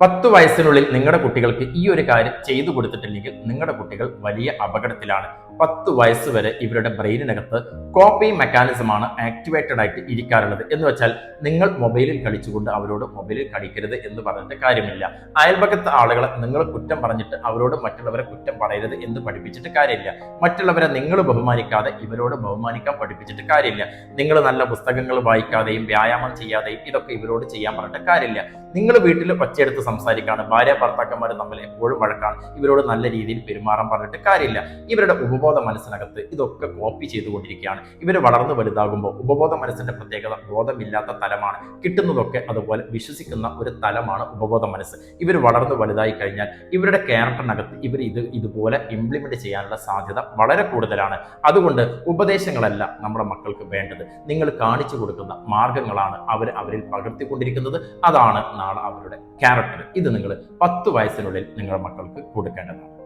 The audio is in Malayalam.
പത്ത് വയസ്സിനുള്ളിൽ നിങ്ങളുടെ കുട്ടികൾക്ക് ഈ ഒരു കാര്യം ചെയ്തു കൊടുത്തിട്ടില്ലെങ്കിൽ നിങ്ങളുടെ കുട്ടികൾ വലിയ അപകടത്തിലാണ്. പത്ത് വയസ്സ് വരെ ഇവരുടെ ബ്രെയിനിനകത്ത് കോപ്പി മെക്കാനിസമാണ് ആക്ടിവേറ്റഡ് ആയിട്ട് ഇരിക്കാറുള്ളത്. എന്ന് വെച്ചാൽ നിങ്ങൾ മൊബൈലിൽ കളിച്ചുകൊണ്ട് അവരോട് മൊബൈലിൽ കളിക്കരുത് എന്ന് പറഞ്ഞിട്ട് കാര്യമില്ല. അയൽപക്കത്തെ ആളുകളെ നിങ്ങൾ കുറ്റം പറഞ്ഞിട്ട് അവരോട് മറ്റുള്ളവരെ കുറ്റം പറയരുത് എന്ന് പഠിപ്പിച്ചിട്ട് കാര്യമില്ല. മറ്റുള്ളവരെ നിങ്ങൾ ബഹുമാനിക്കാതെ ഇവരോട് ബഹുമാനിക്കാൻ പഠിപ്പിച്ചിട്ട് കാര്യമില്ല. നിങ്ങൾ നല്ല പുസ്തകങ്ങൾ വായിക്കാതെയും വ്യായാമം ചെയ്യാതെയും ഇതൊക്കെ ഇവരോട് ചെയ്യാൻ പറഞ്ഞിട്ട് കാര്യമില്ല. നിങ്ങൾ വീട്ടിൽ ഒച്ചയെടുത്ത് സംസാരിക്കാണ്. ഭാര്യ ഭർത്താക്കന്മാർ തമ്മിൽ എപ്പോഴും വഴക്കാണ്. ഇവരോട് നല്ല രീതിയിൽ പെരുമാറാൻ പറഞ്ഞിട്ട് കാര്യമില്ല. ഇവരുടെ ഉപബോധ മനസ്സിനകത്ത് ഇതൊക്കെ കോപ്പി ചെയ്തുകൊണ്ടിരിക്കുകയാണ്. ഇവർ വളർന്നു വലുതാകുമ്പോൾ ഉപബോധ മനസ്സിന്റെ പ്രത്യേകത ബോധമില്ലാത്ത തലമാണ്. കിട്ടുന്നതൊക്കെ അതുപോലെ വിശ്വസിക്കുന്ന ഒരു തലമാണ് ഉപബോധ മനസ്സ്. ഇവർ വളർന്നു വലുതായി കഴിഞ്ഞാൽ ഇവരുടെ ക്യാരക്ടറിനകത്ത് ഇവർ ഇത് ഇതുപോലെ ഇംപ്ലിമെന്റ് ചെയ്യാനുള്ള സാധ്യത വളരെ കൂടുതലാണ്. അതുകൊണ്ട് ഉപദേശങ്ങളല്ല നമ്മുടെ മക്കൾക്ക് വേണ്ടത്. നിങ്ങൾ കാണിച്ചു കൊടുക്കുന്ന മാർഗങ്ങളാണ് അവർ അവരിൽ പകർത്തിക്കൊണ്ടിരിക്കുന്നത്. അതാണ് നാളെ അവരുടെ ക്യാരക്ടർ ഇത് നിങ്ങൾ പത്ത് വയസ്സിനുള്ളിൽ നിങ്ങളുടെ മക്കൾക്ക് കൊടുക്കേണ്ടതാണ്.